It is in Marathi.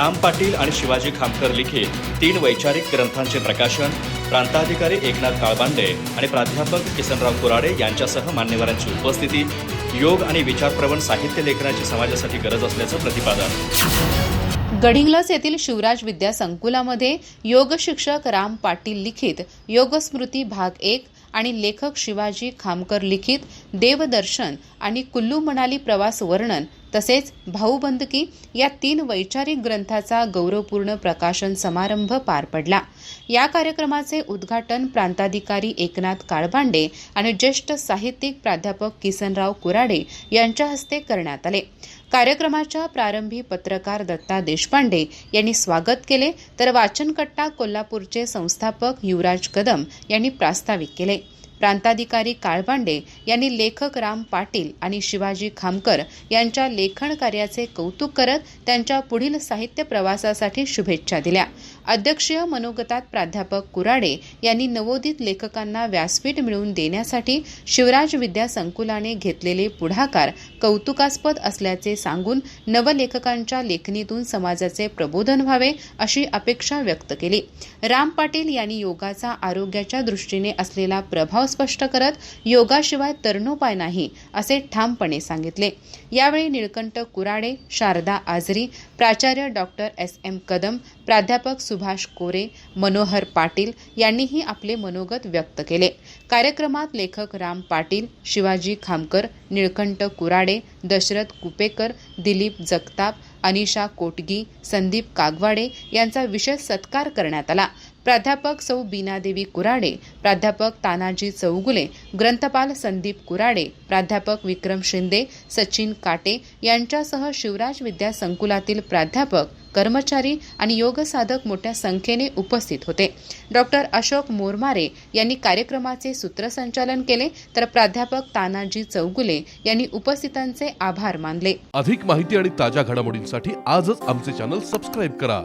राम पाटील आणि शिवाजी खामकर लिखित तीन वैचारिक ग्रंथांचे प्रकाशन प्रांताधिकारी एकनाथ काळबांडे आणि प्राध्यापक किसनराव कुराडे यांच्यासह मान्यवरांची उपस्थिती योग आणि विचारप्रवण साहित्य लेखनाची समाजासाठी गरज असल्याचं प्रतिपादन. गडिंग्लस येथील शिवराज विद्या संकुलामध्ये योग शिक्षक राम पाटील लिखित योग स्मृती भाग एक आणि लेखक शिवाजी खामकर लिखित देवदर्शन आणि कुल्लू मनाली प्रवास वर्णन तसेच भाऊबंदकी या तीन वैचारिक ग्रंथाचा गौरवपूर्ण प्रकाशन समारंभ पार पडला. या कार्यक्रमाचे उद्घाटन प्रांताधिकारी एकनाथ काळबांडे आणि ज्येष्ठ साहित्यिक प्राध्यापक किसनराव कुराडे यांच्या हस्ते करण्यात आले. कार्यक्रमाच्या प्रारंभी पत्रकार दत्ता देशपांडे यांनी स्वागत केले. तर वाचनकट्टा कोल्हापूरचे संस्थापक युवराज कदम यांनी प्रास्ताविक केले. प्रांताधिकारी काळबांडे यांनी लेखक राम पाटील आणि शिवाजी खामकर यांच्या लेखन कार्याचे कौतुक करत त्यांच्या पुढील साहित्य प्रवासासाठी शुभेच्छा दिल्या. अध्यक्षीय मनोगतात प्राध्यापक कुराडे यांनी नवोदित लेखकांना व्यासपीठ मिळवून देण्यासाठी शिवराज विद्या संकुलाने घेतलेले पुढाकार कौतुकास्पद असल्याचे सांगून नवलेखकांच्या लेखणीतून समाजाचे प्रबोधन व्हावे अशी अपेक्षा व्यक्त केली. राम पाटील यांनी योगाचा आरोग्याच्या दृष्टीने असलेला प्रभाव स्पष्ट करत योगाशिवाय तरणोपाय नाही असे ठामपणे सांगितले. यावेळी निळकंठ कुराडे शारदा आजरी प्राचार्य डॉक्टर एस एम कदम प्राध्यापक सुभाष कोरे मनोहर पाटील यांनीही आपले मनोगत व्यक्त केले. कार्यक्रमात लेखक राम पाटील शिवाजी खामकर निळकंठ कुराडे दशरथ कुपेकर दिलीप जगताप अनिशा कोटगी संदीप कागवाडे यांचा विशेष सत्कार करण्यात आला. प्राध्यापक सौ बीनादेवी कुराडे प्राध्यापक तानाजी चौगुले ग्रंथपाल संदीप कुराडे प्राध्यापक विक्रम शिंदे सचिन काटे यांच्यासह शिवराज विद्या संकुलातील प्राध्यापक कर्मचारी आणि योगसाधक मोठ्या संख्येने उपस्थित होते. डॉक्टर अशोक मोरमारे यांनी कार्यक्रमाचे सूत्रसंचालन केले तर प्राध्यापक तानाजी चौगुले यांनी उपस्थितांचे आभार मानले. अधिक माहिती आणि ताज्या घडामोडींसाठी आजच आमचे चॅनल सबस्क्राईब करा.